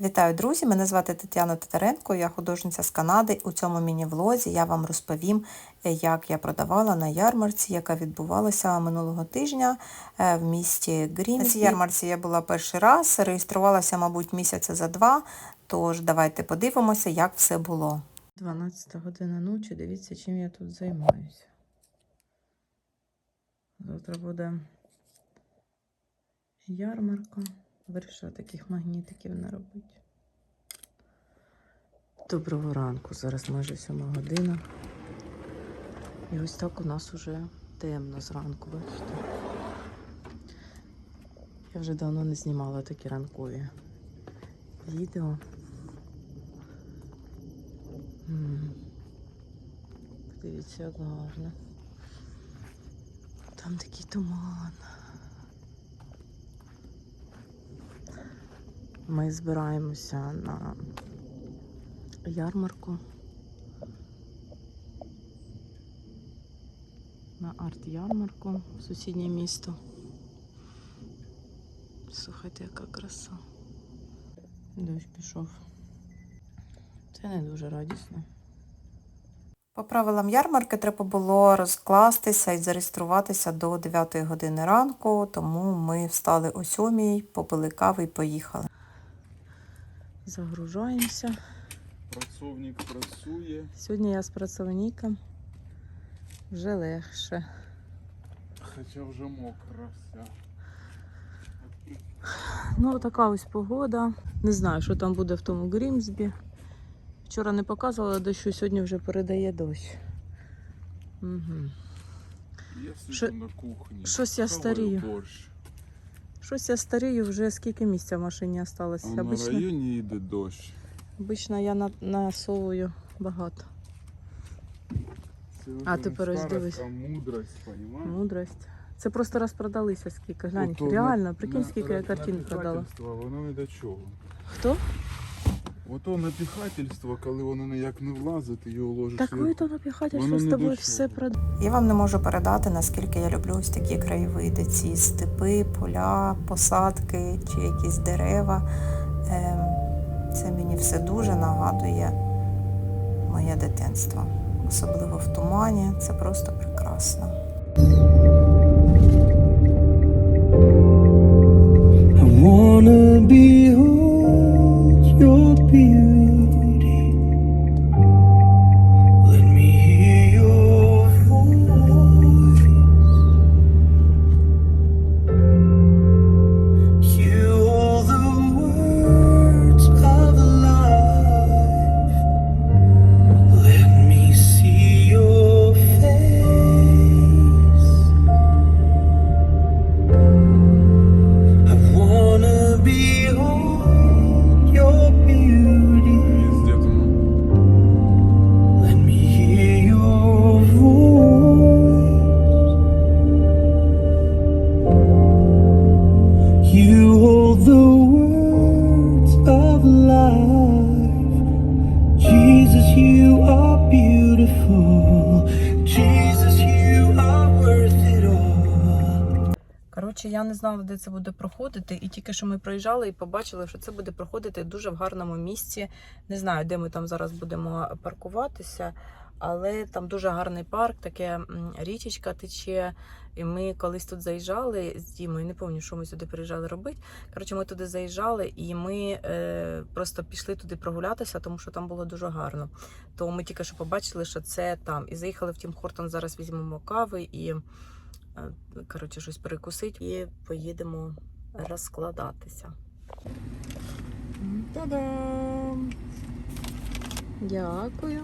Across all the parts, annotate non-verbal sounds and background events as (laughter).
Вітаю, друзі! Мене звати Тетяна Титаренко, я художниця з Канади. У цьому міні-влозі я вам розповім, е, як я продавала на ярмарці, яка відбувалася минулого тижня е, в місті Грін. На цій ярмарці я була перший раз, реєструвалася, мабуть, місяця за два. Тож давайте подивимося, як все було. 12 година ночі, дивіться, чим я тут займаюся. Завтра буде ярмарка. Вирішила таких магнітиків не робити. Доброго ранку, зараз майже сьома година. І ось так у нас уже темно зранку, бачите. Я вже давно не знімала такі ранкові відео. Подивіться, як гарно. Там такий туман. Ми збираємося на ярмарку. На арт-ярмарку в сусіднє місто. Слухайте, яка краса. Дощ пішов. Це не дуже радісно. По правилам ярмарки треба було розкластися і зареєструватися до 9 години ранку, тому ми встали о 7, попили кави і поїхали. Загружаємося. Працовник працює. Сьогодні я з працівником. Вже легше. Хоча вже мокра вся. Ну, така ось погода. Не знаю, що там буде в тому Грімсбі. Вчора не показувала дощу, сьогодні вже передає дощ. Угу. Я сиджу Що- на кухні. щось я старію. борщ. Щось я старію, вже скільки місця в машині А залишилося. на Обично, районі йде дощ. обично я на, насовую багато. Це А тепер ось дивись. Мудрость, понімаєш? Мудрость. Це просто розпродалися скільки. Глянь, Ото реально, прикинь, на- скільки я картин продала. Воно не до чого. Хто? Ото напіхательство, коли воно ніяк не влазить, ти його ложиш. Так ви то напіхательство з тобою все продає. Я вам не можу передати, наскільки я люблю ось такі краєвиди, ці степи, поля, посадки чи якісь дерева. Ем, Це мені все дуже нагадує моє дитинство. Особливо в тумані. Це просто прекрасно. I wanna behold Коротше, я не знала, де це буде проходити, і тільки що ми проїжджали і побачили, що це буде проходити дуже в гарному місці. Не знаю, де ми там зараз будемо паркуватися, але там дуже гарний парк, таке річечка тече. І ми колись тут заїжджали з Дімою, не пам'ятаю, що ми сюди приїжджали робити. Коротше, ми туди заїжджали і ми е, просто пішли туди прогулятися, тому що там було дуже гарно. То ми тільки що побачили, що це там. І заїхали в Тім Хортон, зараз візьмемо кави і е, коротше, щось перекусить і поїдемо розкладатися. Та-дам! Дякую.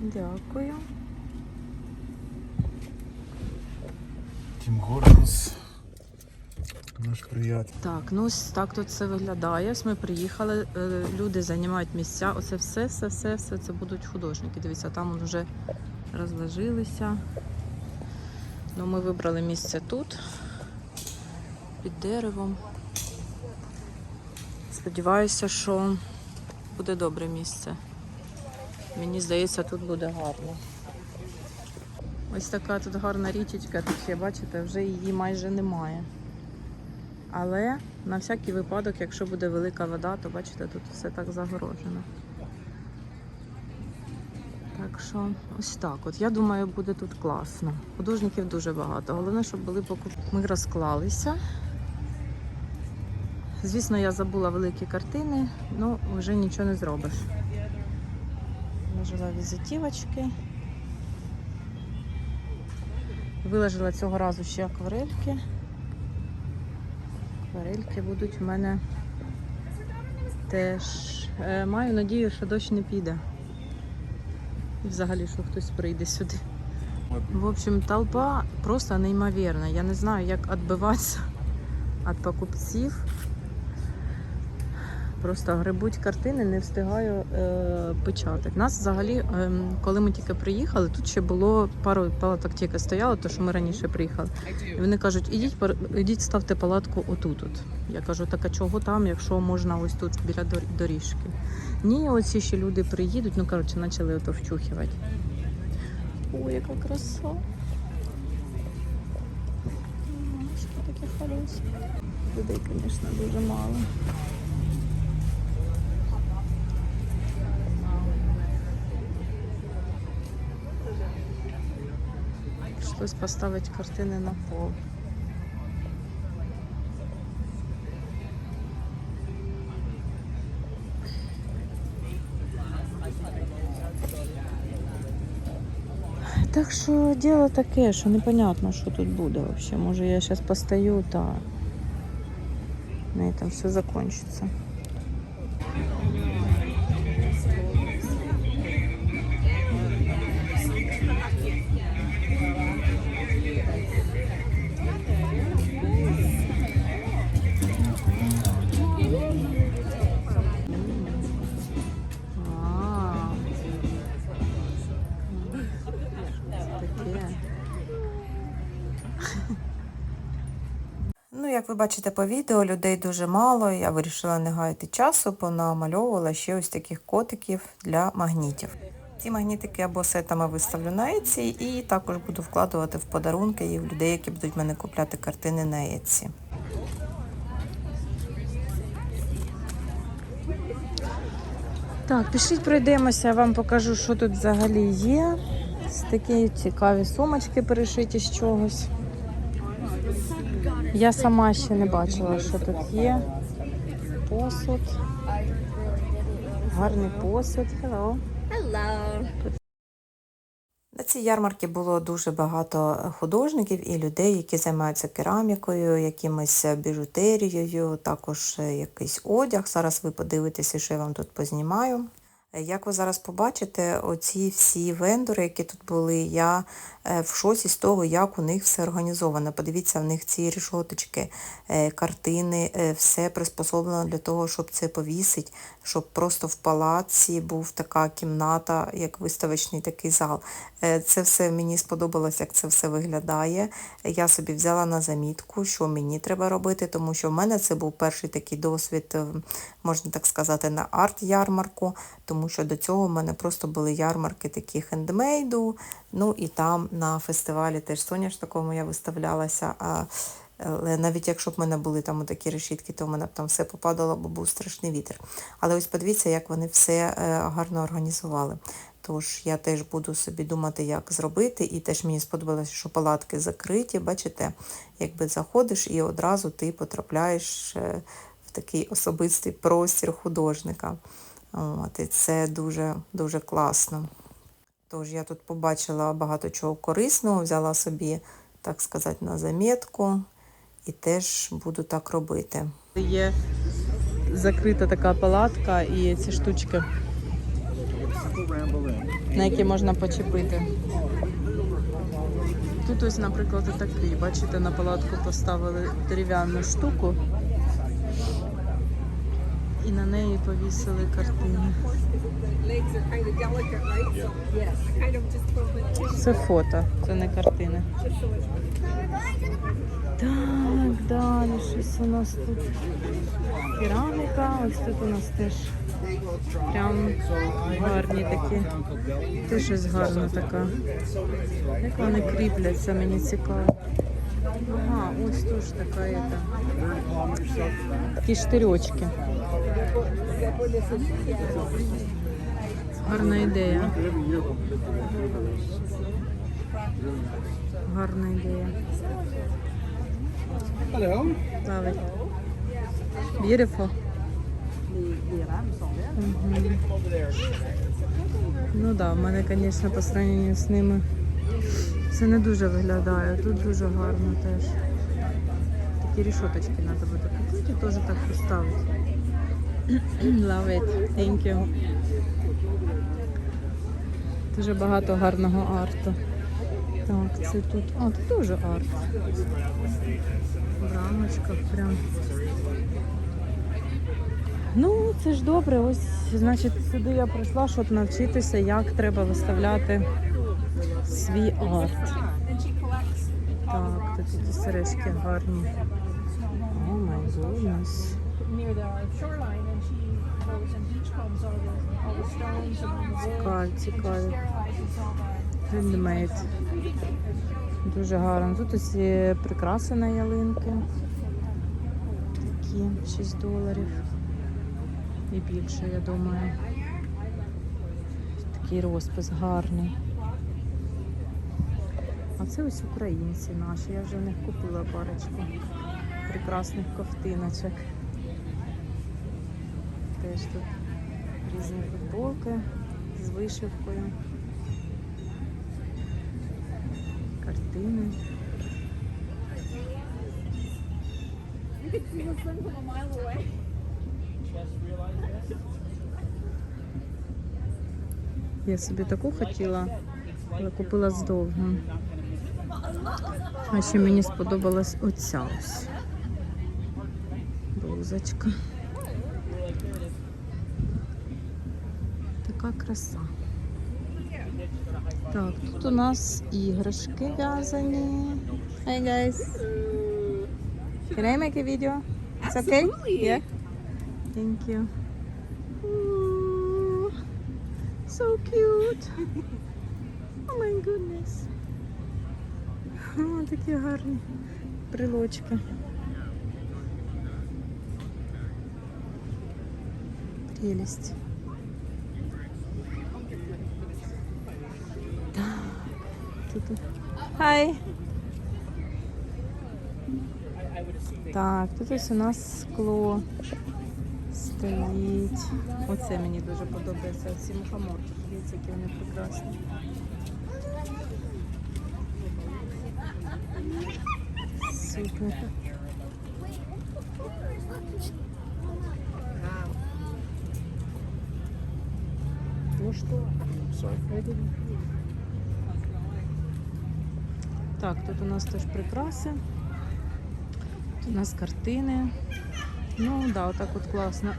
Дякую. Тім Гортонс. Наш приятель. Так, ну ось так тут все виглядає. Ось ми приїхали, е, люди займають місця. Оце все, все, все, все це будуть художники. Дивіться, там вже розложилися. Ну, ми вибрали місце тут, під деревом. Сподіваюся, що буде добре місце. Мені здається, тут буде гарно. Ось така тут гарна річечка, тут ще, бачите, вже її майже немає. Але На всякий випадок, якщо буде велика вода, то бачите, тут все так загорожено. Так що ось так. От я думаю, буде тут класно. Художників дуже багато. Головне, щоб були покупки. Ми розклалися. Звісно, я забула великі картини, але вже нічого не зробиш. Виложила візитівочки. Виложила цього разу ще акварельки. Акварельки будуть в мене теж. Е, Маю надію, що дощ не піде. І взагалі, що хтось прийде сюди. В общем, толпа просто неймовірна. Я не знаю, як відбиватися від покупців. Просто грибуть картини, не встигаю е, печатати. Нас взагалі, е, коли ми тільки приїхали, тут ще було пару палаток тільки стояло, то що ми раніше приїхали. І вони кажуть, ідіть, ідіть ставте палатку отут. От. Я кажу, так а чого там, якщо можна ось тут біля доріжки. Ні, оці ще люди приїдуть, ну коротше, почали ото вчухувати. Ой, яка краса. Людей, звісно, дуже мало. Пришлось поставити картини на пол. Так що діло таке, що непонятно, що тут буде взагалі. Може я зараз постою та на этом все закончится. Ви бачите по відео, людей дуже мало. Я вирішила не гаяти часу, понамальовувала ще ось таких котиків для магнітів. Ці магнітики або сетами виставлю на Etsy і також буду вкладувати в подарунки і в людей, які будуть мене купляти картини на Etsy. Так, пішліть пройдемося, я вам покажу, що тут взагалі є. Такі цікаві сумочки перешиті з чогось. Я сама ще не бачила, що тут є. Посуд. Гарний посуд. Hello. На цій ярмарці було дуже багато художників і людей, які займаються керамікою, якимось біжутерією, також якийсь одяг. Зараз ви подивитеся, що я вам тут познімаю. Е, Як ви зараз побачите, оці всі вендори, які тут були, я е, в шоці з того, як у них все організовано. Подивіться, в них ці рішоточки, е, картини, все приспособлено для того, щоб це повісить, щоб просто в палаці був така кімната, як виставочний такий зал. Це все мені сподобалось, як це все виглядає. Я собі взяла на замітку, що мені треба робити, тому що в мене це був перший такий досвід, е, можна так сказати, на арт-ярмарку, тому що до цього в мене просто були ярмарки такі хендмейду. Ну і там на фестивалі теж соняшниковому я виставлялася. А але навіть якщо б в мене були там такі решітки, то в мене б там все попадало, бо був страшний вітер. Але ось подивіться, як вони все е, гарно організували. Тож я теж буду собі думати, як зробити. І теж мені сподобалося, що палатки закриті. Бачите, якби заходиш і одразу ти потрапляєш е, в такий особистий простір художника. От, і це дуже, дуже класно. Тож я тут побачила багато чого корисного, взяла собі, так сказати, на замітку і теж буду так робити. Є закрита така палатка і ці штучки, на які можна почепити. Тут ось, наприклад, такий, бачите, на палатку поставили дерев'яну штуку і на неї повісили картини. Це фото, це не картини. Так, далі щось у нас тут. Кераміка, ось тут у нас теж прям гарні такі. Теж щось гарна така. Як вони кріпляться, мені цікаво. Ага, ось теж така. Такі штирьочки. Гарна ідея. Гарна ідея. Love. Beautiful. Мгм. Ну так, да, в мене, звісно, по сравненню з ними це не дуже виглядає. Тут дуже гарно теж. Такі рішоточки треба буде купити теж так поставити. Love it. Thank you. Дуже багато гарного арту. Так, це тут. А, тут теж арт. Рамочка прям. Ну, це ж добре. Ось, значить, сюди я прийшла, щоб навчитися, як треба виставляти свій арт. Так, тут такі сережки гарні. О май гуднес. Near the shoreline and she goes and beachcombs all the all the stones and the wood. Цікаві, цікаві. Sterilizes all the Хендмейд. Дуже гарно. Тут ось є прикраси на ялинки. Такі 6 доларів. І більше, я думаю. Такий розпис гарний. А це ось українці наші. Я вже в них купила парочку прекрасних ковтиночок. Теж тут різні футболки з вишивкою. картини. Я собі таку хотіла, але купила з довгим. А ще мені сподобалась оця ось блузочка. Така краса. Так, тут у нас іграшки в'язані. Hi guys. Can I make a video? It's okay? Yeah. Thank you. Ooh, so cute. Oh my goodness. О, такі гарні брелочки. Прелість. Хай. Так, тут ось у нас скло стоїть. Оце мені дуже подобається. Ці мухоморки. Дивіться, які вони прекрасні. Супер. Ну що? Так, тут у нас теж прикраси. Тут у нас картини. Ну, да, отак от класно.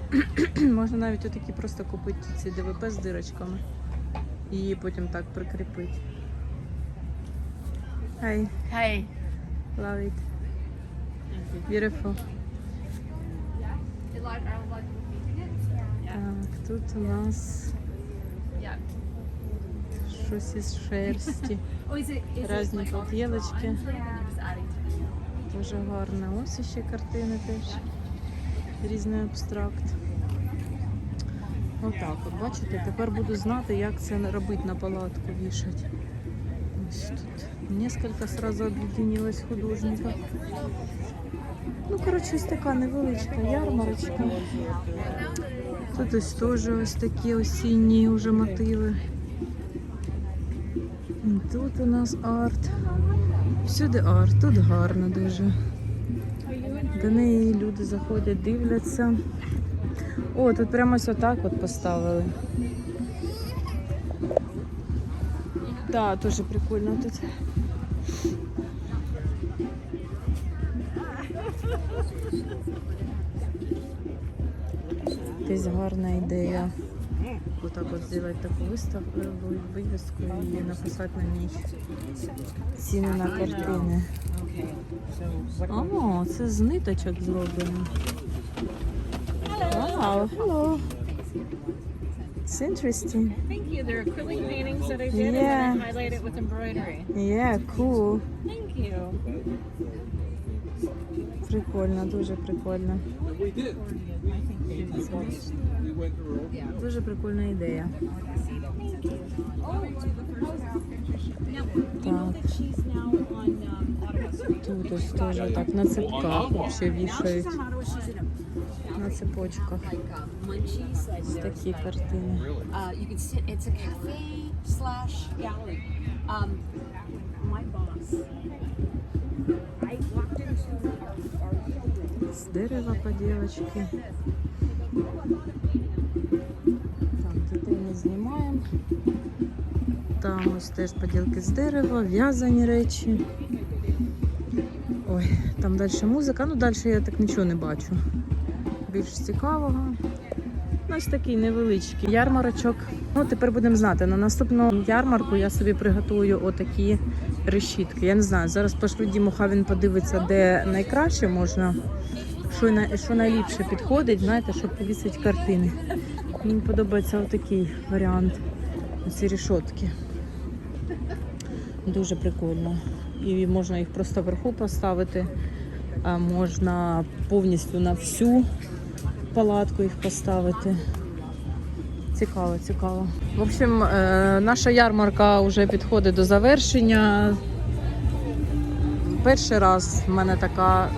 (clears throat) Можна навіть отакі просто купити ці ДВП з дирочками. І її потім так прикріпити. Hi, Hey. love it. Beautiful. Так, тут у нас щось із шерсті. (laughs) Різні поділочки. Дуже гарно. Ось ще картини теж. Різний абстракт. Отак, от бачите, тепер буду знати, як це робити на палатку вішати. Ось тут несколько сразу об'єдналось художників. Ну, коротше, ось така невеличка ярмарочка. Тут ось теж ось такі осінні вже мотиви. Тут у нас арт. Всюди арт, тут гарно дуже. До неї люди заходять, дивляться. О, тут прямо ось отак от поставили. Так, теж прикольно тут. Якась гарна ідея. Отак от зробити таку виставку, вивіску і написати на ній ціни на картини. О, це з ниточок зроблено. Вау, hello. It's interesting. Thank you. They're acrylic paintings that I did Yeah. and then I it with embroidery. Yeah, cool. Thank you. Прикольно, дуже прикольно. Дуже прикольна ідея. Так. Тут ось теж так на цепках вообще вішають. На цепочках. Ось такі картини. Uh, you can sit. Знімаємо. Там ось теж поділки з дерева, в'язані речі. Ой, там далі музика. Ну, далі я так нічого не бачу. Більш цікавого. Ну, Ось такий невеличкий ярмарочок. Ну, тепер будемо знати. На наступну ярмарку я собі приготую отакі решітки. Я не знаю, зараз пошлю Діму, хай він подивиться, де найкраще можна, що, що найліпше підходить, знаєте, щоб повісити картини. Мені подобається отакий варіант. Ці рішотки. Дуже прикольно. І можна їх просто вверху поставити, а можна повністю на всю палатку їх поставити. Цікаво, цікаво. В общем, е, наша ярмарка вже підходить до завершення. Перший раз в мене така,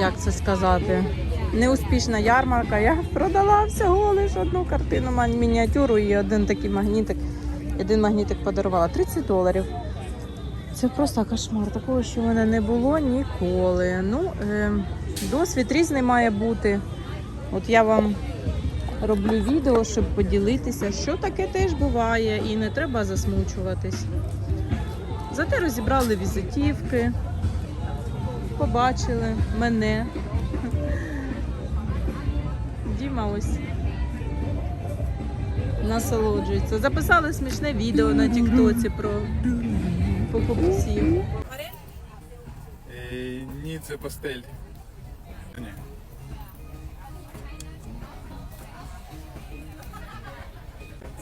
як це сказати, неуспішна ярмарка. Я продала всього лише одну картину, мініатюру і один такий магнітик. Один магнітик подарувала 30 доларів. Це просто кошмар. Такого, що в мене не було ніколи. Ну, е, досвід різний має бути. От я вам роблю відео, щоб поділитися, що таке теж буває, і не треба засмучуватись. Зате розібрали візитівки, побачили мене. Діма ось насолоджується. Записали смішне відео на Тіктоці про покупців. Е, ні, це пастель. Ні.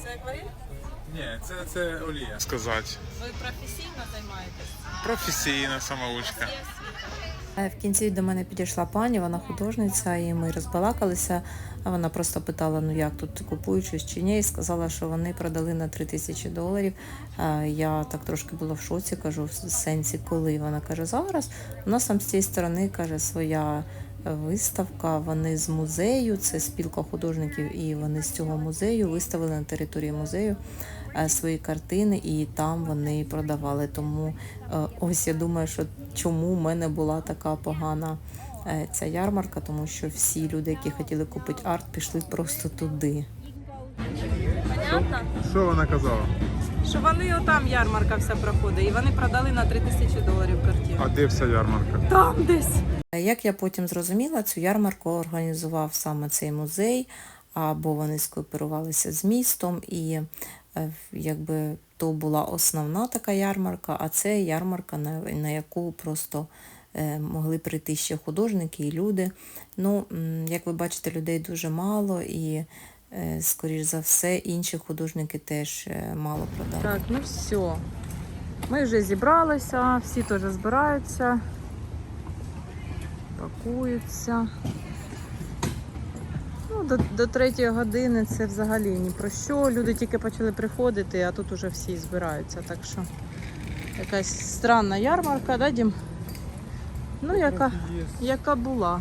Це акварель? Ні, це, це олія. Сказати. Ви професійно займаєтесь? Професійна самоучка. Е, В кінці до мене підійшла пані, вона художниця, і ми розбалакалися. Вона просто питала, ну як тут купують щось чи ні, і сказала, що вони продали на 3 тисячі доларів. Е, Я так трошки була в шоці, кажу, в сенсі, коли вона каже, зараз. У нас там з цієї сторони каже своя виставка. Вони з музею, це спілка художників, і вони з цього музею виставили на території музею свої картини, і там вони продавали. Тому е, ось я думаю, що чому в мене була така погана е, ця ярмарка, тому що всі люди, які хотіли купити арт, пішли просто туди. Понятно? Що вона казала? Що вони отам ярмарка вся проходить, і вони продали на 3 тисячі доларів картину. А де вся ярмарка? Там десь. Е, Як я потім зрозуміла, цю ярмарку організував саме цей музей, або вони скооперувалися з містом, і е, якби то була основна така ярмарка, а це ярмарка, на, на яку просто е, могли прийти ще художники і люди. Ну, як ви бачите, людей дуже мало, і, е, скоріш за все, інші художники теж е, мало продали. Так, ну все. Ми вже зібралися, всі теж збираються, пакуються. Ну, до, до третьої години це взагалі ні про що. Люди тільки почали приходити, а тут уже всі збираються. Так що якась странна ярмарка, да, Дім? Ну, яка, яка була.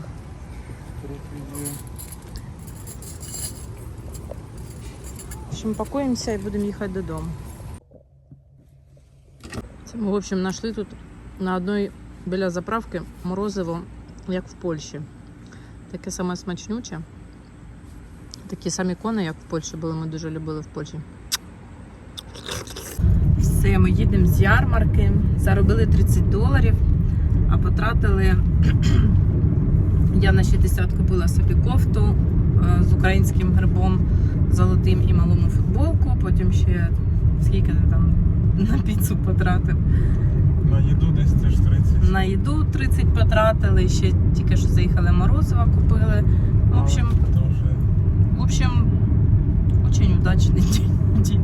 В общем, пакуємося і будемо їхати додому. Це ми, в общем, знайшли тут на одній біля заправки морозиво, як в Польщі. Таке саме смачнюче. Такі самі кони, як в Польщі були, ми дуже любили в Польщі. Все, ми їдемо з ярмарки. Заробили 30 доларів, а потратили. (clears throat) Я на 60 купила собі кофту е, з українським гербом золотим і малому футболку. Потім ще скільки ти там на піцу потратив. На їду десь теж 30. На їду 30 потратили, ще тільки що заїхали морозива купили. В общем, общем, очень удачний (laughs) день.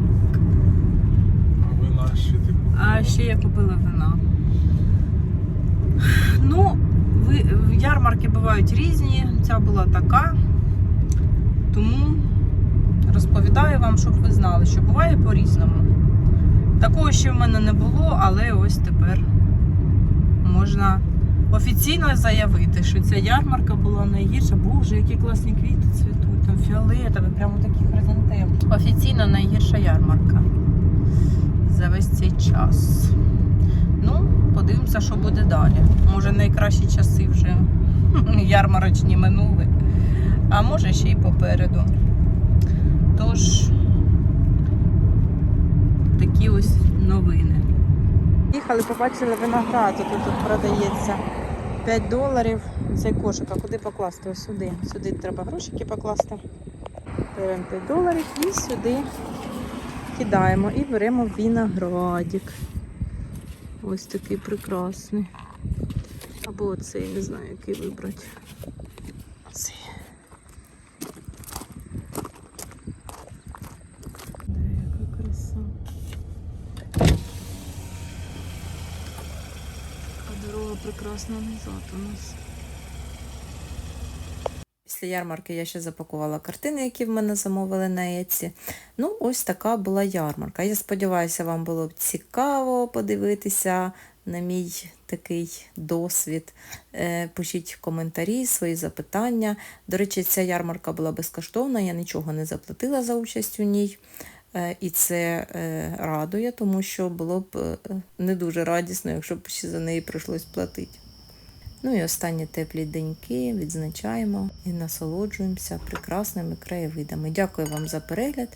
а вина ще ти А ще я купила вина. Ну, ви, ярмарки бувають різні, ця була така. Тому розповідаю вам, щоб ви знали, що буває по-різному. Такого ще в мене не було, але ось тепер можна офіційно заявити, що ця ярмарка була найгірша. Боже, які класні квіти цвітуть, там фіолетові, прямо такі хризантеми. Офіційно найгірша ярмарка за весь цей час. Ну, подивимося, що буде далі. Може, найкращі часи вже (laughs) ярмарочні минули, а може ще й попереду. Тож, такі ось новини. Їхали, побачили виноград, тут продається 5 доларів. Цей кошик, а куди покласти? Ось сюди. Сюди треба грошики покласти. Беремо 5 доларів і сюди кидаємо і беремо виноградик. Ось такий прекрасний. Або оцей, не знаю, який вибрати. Цей. Де яка краса. А дорога прекрасна назад у нас. Після ярмарки я ще запакувала картини, які в мене замовили на Еці. Ну, ось така була ярмарка. Я сподіваюся, вам було б цікаво подивитися на мій такий досвід. Е, Пишіть коментарі, свої запитання. До речі, ця ярмарка була безкоштовна, я нічого не заплатила за участь у ній. Е, І це е, радує, тому що було б не дуже радісно, якщо б ще за неї прийшлось платити. Ну і останні теплі деньки відзначаємо і насолоджуємося прекрасними краєвидами. Дякую вам за перегляд.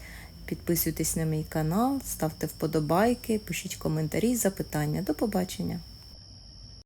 Підписуйтесь на мій канал, ставте вподобайки, пишіть коментарі, запитання. До побачення!